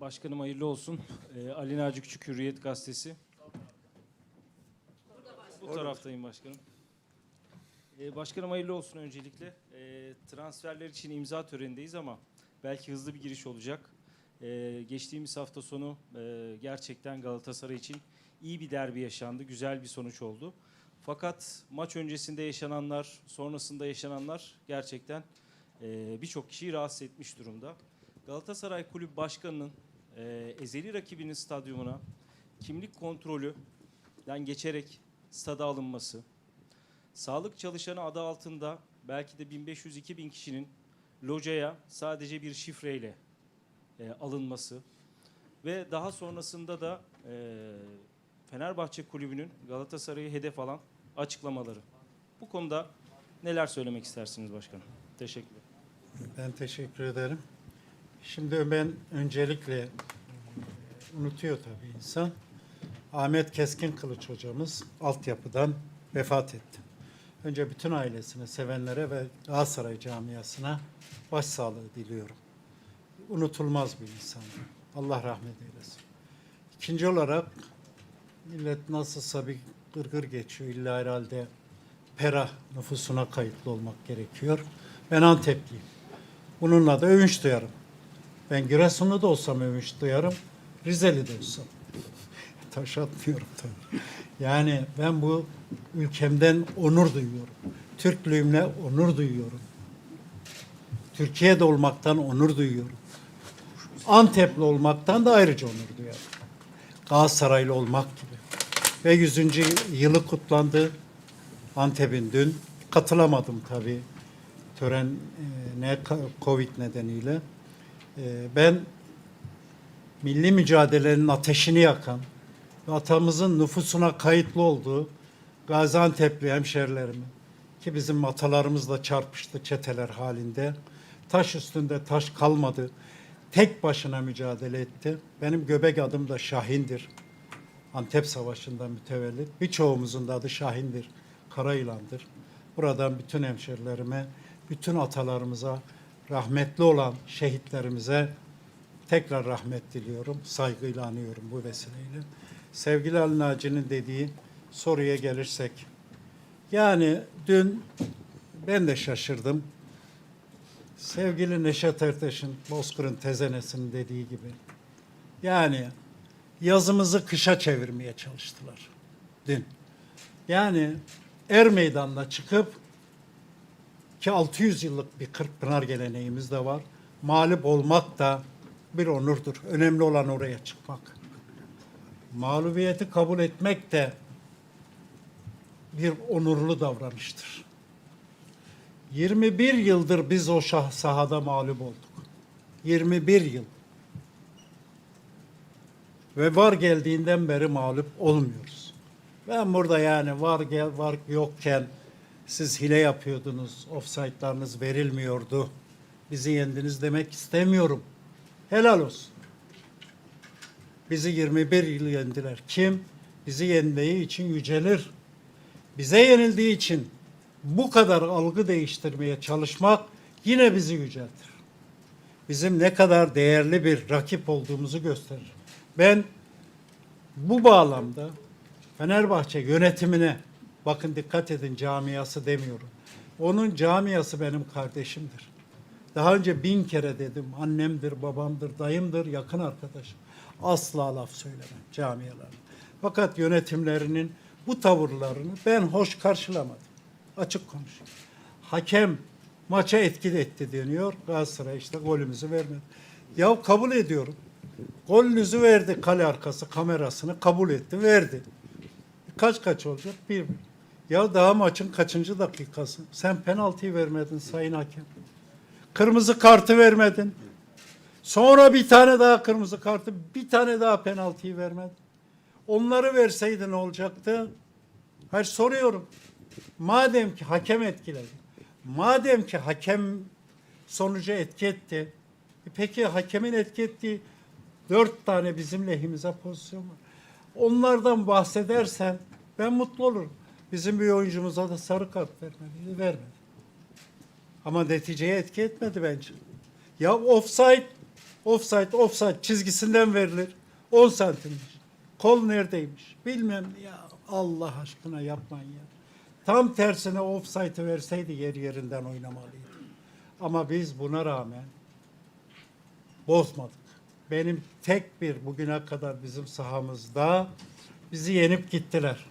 Başkanım hayırlı olsun. Ee, Ali Naci Küçük Hürriyet Gazetesi. Bu taraftayım başkanım. Ee, başkanım hayırlı olsun öncelikle. Ee, transferler için imza törenindeyiz ama belki hızlı bir giriş olacak. Ee, geçtiğimiz hafta sonu e, gerçekten Galatasaray için iyi bir derbi yaşandı. Güzel bir sonuç oldu. Fakat maç öncesinde yaşananlar, sonrasında yaşananlar gerçekten e, birçok kişiyi rahatsız etmiş durumda. Galatasaray Kulüp Başkanı'nın e, ezeli rakibinin stadyumuna kimlik kontrolüden geçerek stada alınması, sağlık çalışanı adı altında belki de 1500-2000 kişinin locaya sadece bir şifreyle e, alınması ve daha sonrasında da e, Fenerbahçe Kulübü'nün Galatasaray'ı hedef alan açıklamaları. Bu konuda neler söylemek istersiniz başkanım? Teşekkürler. Ben teşekkür ederim. Şimdi ben öncelikle unutuyor tabii insan. Ahmet Keskin Kılıç hocamız altyapıdan vefat etti. Önce bütün ailesine, sevenlere ve Galatasaray camiasına başsağlığı diliyorum. Unutulmaz bir insan. Allah rahmet eylesin. İkinci olarak millet nasılsa bir gırgır geçiyor. İlla herhalde Pera nüfusuna kayıtlı olmak gerekiyor. Ben Antepliyim. Bununla da övünç duyarım. Ben Giresunlu da olsam övünç duyarım. Rizeli de olsam. Taş atmıyorum tabii. Yani ben bu ülkemden onur duyuyorum. Türklüğümle onur duyuyorum. Türkiye'de olmaktan onur duyuyorum. Antepli olmaktan da ayrıca onur duyarım. Galatasaraylı olmak gibi. Ve 100. yılı kutlandı. Antep'in dün. Katılamadım tabii tören e, Covid nedeniyle. E, ben milli mücadelenin ateşini yakan ve atamızın nüfusuna kayıtlı olduğu Gaziantep'li hemşerilerimi ki bizim atalarımızla çarpıştı çeteler halinde. Taş üstünde taş kalmadı. Tek başına mücadele etti. Benim göbek adım da Şahin'dir. Antep Savaşı'ndan mütevellit. Birçoğumuzun da adı Şahin'dir. Karayılan'dır. Buradan bütün hemşerilerime, bütün atalarımıza, rahmetli olan şehitlerimize tekrar rahmet diliyorum. Saygıyla anıyorum bu vesileyle. Sevgili Ali Naci'nin dediği soruya gelirsek. Yani dün ben de şaşırdım. Sevgili Neşet Ertaş'ın Bozkır'ın tezenesinin dediği gibi. Yani yazımızı kışa çevirmeye çalıştılar dün. Yani er meydanına çıkıp ki 600 yıllık bir Kırkpınar geleneğimiz de var. Mağlup olmak da bir onurdur. Önemli olan oraya çıkmak. Mağlubiyeti kabul etmek de bir onurlu davranıştır. 21 yıldır biz o şah sahada mağlup olduk. 21 yıl. Ve var geldiğinden beri mağlup olmuyoruz. Ben burada yani var gel var yokken siz hile yapıyordunuz, offside'larınız verilmiyordu. Bizi yendiniz demek istemiyorum. Helal olsun. Bizi 21 yıl yendiler. Kim? Bizi yenmeyi için yücelir. Bize yenildiği için bu kadar algı değiştirmeye çalışmak yine bizi yüceltir. Bizim ne kadar değerli bir rakip olduğumuzu gösterir. Ben bu bağlamda Fenerbahçe yönetimine bakın dikkat edin camiası demiyorum. Onun camiası benim kardeşimdir. Daha önce bin kere dedim annemdir, babamdır, dayımdır, yakın arkadaşım. Asla laf söylemem camialarına. Fakat yönetimlerinin bu tavırlarını ben hoş karşılamadım. Açık konuşayım. Hakem maça etki etti deniyor. Galatasaray işte golümüzü vermedi. Ya kabul ediyorum. Golünüzü verdi kale arkası kamerasını kabul etti verdi. Kaç kaç olacak? Bir bir. Ya daha maçın kaçıncı dakikası? Sen penaltıyı vermedin sayın hakem. Kırmızı kartı vermedin. Sonra bir tane daha kırmızı kartı, bir tane daha penaltıyı vermedin. Onları verseydin olacaktı? Hayır soruyorum. Madem ki hakem etkiledi, madem ki hakem sonuca etki etti, e peki hakemin etki ettiği dört tane bizim lehimize pozisyon var. Onlardan bahsedersen ben mutlu olurum. Bizim bir oyuncumuza da sarı kart vermedi, vermedi. Ama neticeye etki etmedi bence. Ya offside Offside, offside çizgisinden verilir. 10 santimmiş. Kol neredeymiş? Bilmem ya. Allah aşkına yapmayın ya. Tam tersine offside'ı verseydi yer yerinden oynamalıydı. Ama biz buna rağmen bozmadık. Benim tek bir bugüne kadar bizim sahamızda bizi yenip gittiler.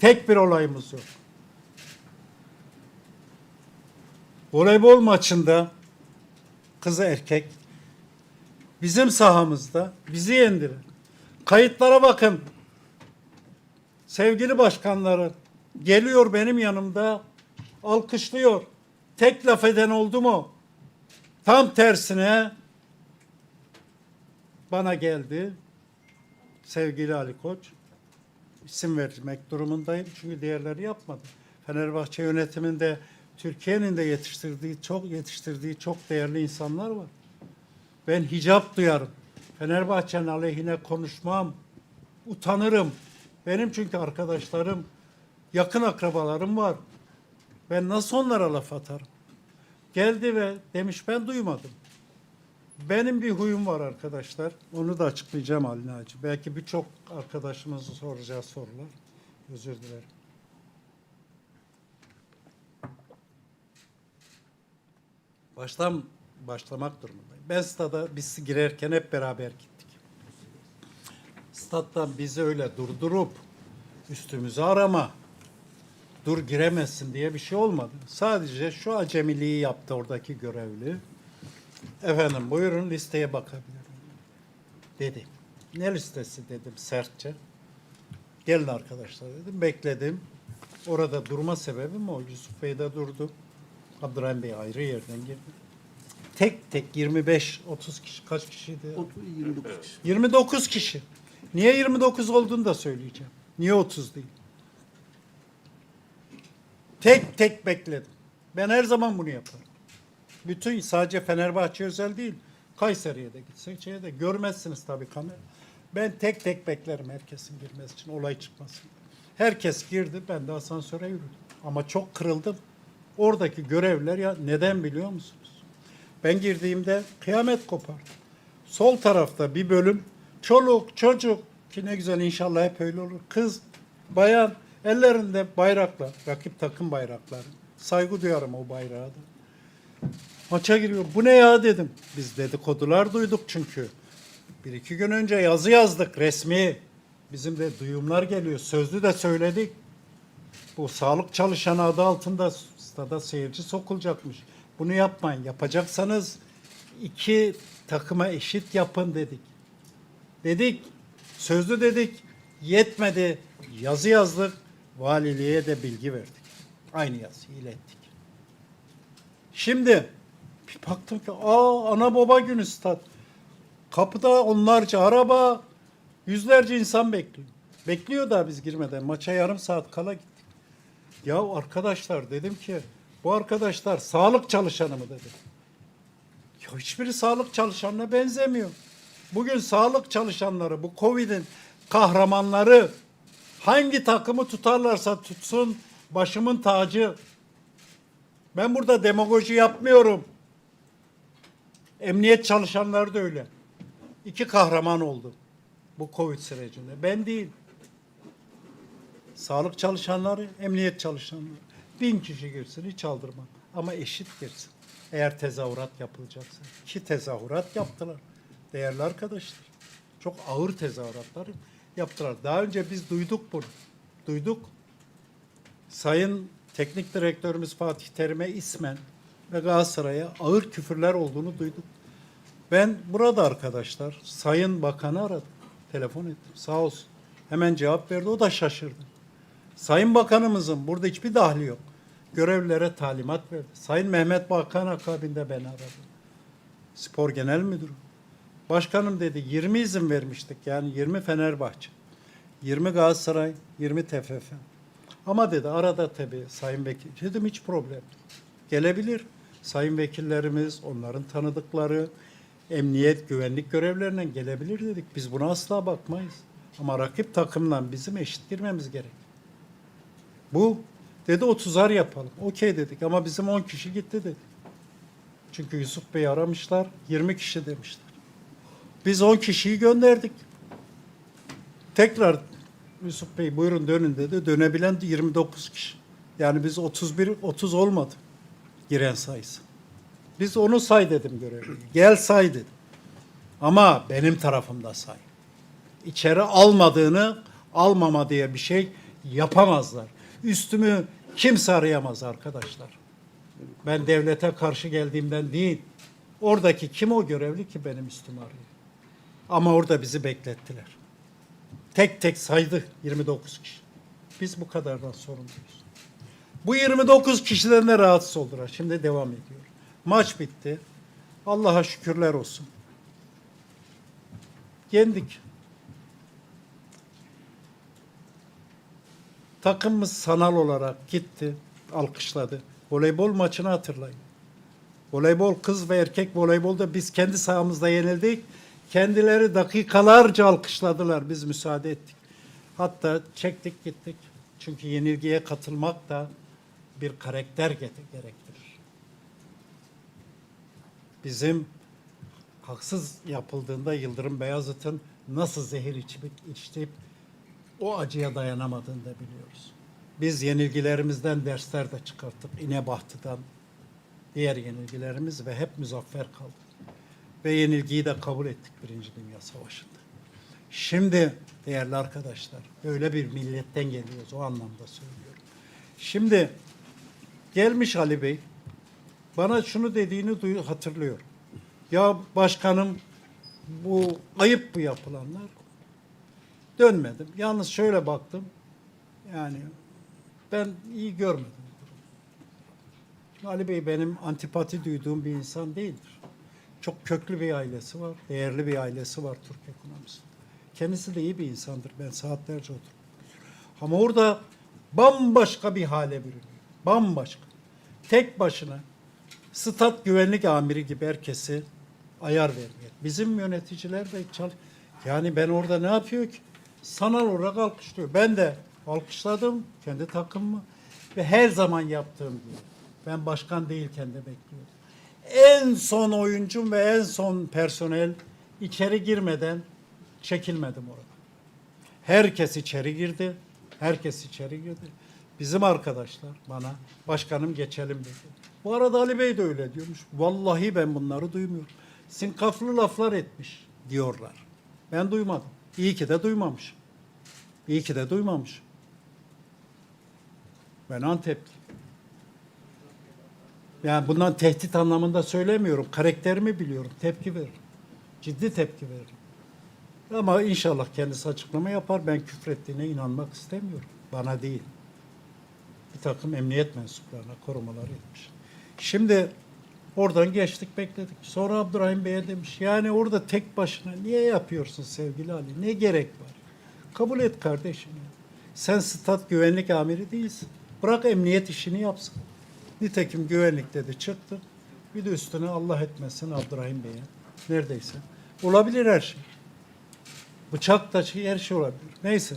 Tek bir olayımız yok. Voleybol maçında kızı erkek bizim sahamızda bizi yendiler. Kayıtlara bakın. Sevgili başkanları geliyor benim yanımda alkışlıyor. Tek laf eden oldu mu? Tam tersine bana geldi sevgili Ali Koç. İsim vermek durumundayım çünkü diğerleri yapmadı. Fenerbahçe yönetiminde Türkiye'nin de yetiştirdiği çok yetiştirdiği çok değerli insanlar var. Ben hicap duyarım. Fenerbahçe'nin aleyhine konuşmam. Utanırım. Benim çünkü arkadaşlarım, yakın akrabalarım var. Ben nasıl onlara laf atarım? Geldi ve demiş ben duymadım. Benim bir huyum var arkadaşlar. Onu da açıklayacağım Ali Naci. Belki birçok arkadaşımızın soracağı sorular. Özür dilerim. Baştan başlamak durumundayım. Ben stada biz girerken hep beraber gittik. Stat'tan bizi öyle durdurup üstümüzü arama, dur giremezsin diye bir şey olmadı. Sadece şu acemiliği yaptı oradaki görevli. Efendim buyurun listeye bakabilirim. Dedi. Ne listesi dedim sertçe. Gelin arkadaşlar dedim. Bekledim. Orada durma sebebim o. Yusuf Bey de durdu. Abdurrahim Bey ayrı yerden girdi. Tek tek 25 30 kişi kaç kişiydi? 29 kişi. 29 kişi. Niye 29 olduğunu da söyleyeceğim. Niye 30 değil? Tek tek bekledim. Ben her zaman bunu yaparım. Bütün sadece Fenerbahçe özel değil. Kayseri'ye de gitsek şeye de görmezsiniz tabii kamera. Ben tek tek beklerim herkesin girmesi için olay çıkmasın. Herkes girdi ben de asansöre yürüdüm. Ama çok kırıldım. Oradaki görevliler ya neden biliyor musunuz? Ben girdiğimde kıyamet kopardı. Sol tarafta bir bölüm çoluk çocuk ki ne güzel inşallah hep öyle olur. Kız, bayan ellerinde bayraklar, rakip takım bayrakları. Saygı duyarım o bayrağa da. Maça giriyor. Bu ne ya dedim. Biz dedikodular duyduk çünkü. Bir iki gün önce yazı yazdık resmi. Bizim de duyumlar geliyor. Sözlü de söyledik. Bu sağlık çalışanı adı altında stada seyirci sokulacakmış. Bunu yapmayın. Yapacaksanız iki takıma eşit yapın dedik. Dedik. Sözlü dedik. Yetmedi. Yazı yazdık. Valiliğe de bilgi verdik. Aynı yazıyı ilettik. Şimdi bir baktım ki aa ana baba günü stat. Kapıda onlarca araba, yüzlerce insan bekliyor. Bekliyor da biz girmeden. Maça yarım saat kala gittik. Ya arkadaşlar dedim ki bu arkadaşlar sağlık çalışanı mı dedim. Ya hiçbiri sağlık çalışanına benzemiyor. Bugün sağlık çalışanları bu Covid'in kahramanları hangi takımı tutarlarsa tutsun başımın tacı. Ben burada demagoji yapmıyorum. Emniyet çalışanları da öyle. İki kahraman oldu bu Covid sürecinde. Ben değil. Sağlık çalışanları, emniyet çalışanları. Bin kişi girsin hiç aldırmam. Ama eşit girsin. Eğer tezahürat yapılacaksa. Ki tezahürat yaptılar. Değerli arkadaşlar. Çok ağır tezahüratlar yaptılar. Daha önce biz duyduk bunu. Duyduk. Sayın Teknik Direktörümüz Fatih Terim'e ismen ve Galatasaray'a ağır küfürler olduğunu duyduk. Ben burada arkadaşlar Sayın Bakan'ı aradım. Telefon ettim. Sağ olsun. Hemen cevap verdi. O da şaşırdı. Sayın Bakanımızın burada hiçbir dahli yok. Görevlilere talimat verdi. Sayın Mehmet Bakan akabinde beni aradı. Spor Genel Müdürü. Başkanım dedi 20 izin vermiştik. Yani 20 Fenerbahçe. 20 Galatasaray, 20 TFF. Ama dedi arada tabii Sayın Vekil. Dedim hiç problem. Gelebilir. Sayın vekillerimiz, onların tanıdıkları, emniyet, güvenlik görevlerinden gelebilir dedik. Biz buna asla bakmayız. Ama rakip takımla bizim eşit girmemiz gerek. Bu dedi 30'ar yapalım. Okey dedik ama bizim 10 kişi gitti dedi. Çünkü Yusuf Bey aramışlar, 20 kişi demişler. Biz 10 kişiyi gönderdik. Tekrar Yusuf Bey buyurun dönün dedi. Dönebilen de 29 kişi. Yani biz 31, 30 olmadı giren sayısı. Biz onu say dedim görevliye. Gel say dedim. Ama benim tarafımda say. İçeri almadığını almama diye bir şey yapamazlar. Üstümü kimse arayamaz arkadaşlar. Ben devlete karşı geldiğimden değil. Oradaki kim o görevli ki benim üstümü arıyor. Ama orada bizi beklettiler. Tek tek saydı 29 kişi. Biz bu kadardan sorumluyuz. Bu 29 kişiden de rahatsız oldular. Şimdi devam ediyor. Maç bitti. Allah'a şükürler olsun. Yendik. Takımımız sanal olarak gitti, alkışladı. Voleybol maçını hatırlayın. Voleybol kız ve erkek voleybolda biz kendi sahamızda yenildik. Kendileri dakikalarca alkışladılar. Biz müsaade ettik. Hatta çektik gittik. Çünkü yenilgiye katılmak da bir karakter ge- gerektirir. Bizim haksız yapıldığında Yıldırım Beyazıt'ın nasıl zehir içip, içtip o acıya dayanamadığını da biliyoruz. Biz yenilgilerimizden dersler de çıkarttık. İnebahtı'dan diğer yenilgilerimiz ve hep muzaffer kaldık. Ve yenilgiyi de kabul ettik Birinci Dünya Savaşı'nda. Şimdi değerli arkadaşlar böyle bir milletten geliyoruz o anlamda söylüyorum. Şimdi gelmiş Ali Bey bana şunu dediğini duyu- hatırlıyorum. Ya başkanım bu ayıp bu yapılanlar. Dönmedim. Yalnız şöyle baktım. Yani ben iyi görmedim. Ali Bey benim antipati duyduğum bir insan değildir. Çok köklü bir ailesi var, değerli bir ailesi var Türk ekonomisinde. Kendisi de iyi bir insandır. Ben saatlerce oturdum. Ama orada bambaşka bir hale bürünüyor. Bambaşka. Tek başına stat güvenlik amiri gibi herkesi ayar vermiyor. Bizim yöneticiler de çal yani ben orada ne yapıyor ki? Sanal olarak alkışlıyor. Ben de alkışladım kendi takımımı ve her zaman yaptığım gibi. Ben başkan değilken de bekliyordum. En son oyuncum ve en son personel içeri girmeden çekilmedim orada. Herkes içeri girdi. Herkes içeri girdi. Bizim arkadaşlar bana başkanım geçelim dedi. Bu arada Ali Bey de öyle diyormuş. Vallahi ben bunları duymuyorum. Sinkaflı laflar etmiş diyorlar. Ben duymadım. İyi ki de duymamışım. İyi ki de duymamışım. Ben Antepli. Yani bundan tehdit anlamında söylemiyorum. Karakterimi biliyorum. Tepki veririm. Ciddi tepki veririm. Ama inşallah kendisi açıklama yapar. Ben küfrettiğine inanmak istemiyorum. Bana değil. Bir takım emniyet mensuplarına korumalar etmiş. Şimdi oradan geçtik bekledik. Sonra Abdurrahim Bey'e demiş yani orada tek başına niye yapıyorsun sevgili Ali? Ne gerek var? Kabul et kardeşim. Sen stat güvenlik amiri değilsin. Bırak emniyet işini yapsın. Nitekim güvenlik dedi çıktı. Bir de üstüne Allah etmesin Abdurrahim Bey'e. Neredeyse. Olabilir her şey. Bıçak taşı her şey olabilir. Neyse.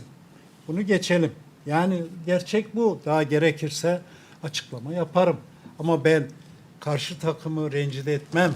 Bunu geçelim. Yani gerçek bu. Daha gerekirse açıklama yaparım. Ama ben karşı takımı rencide etmem.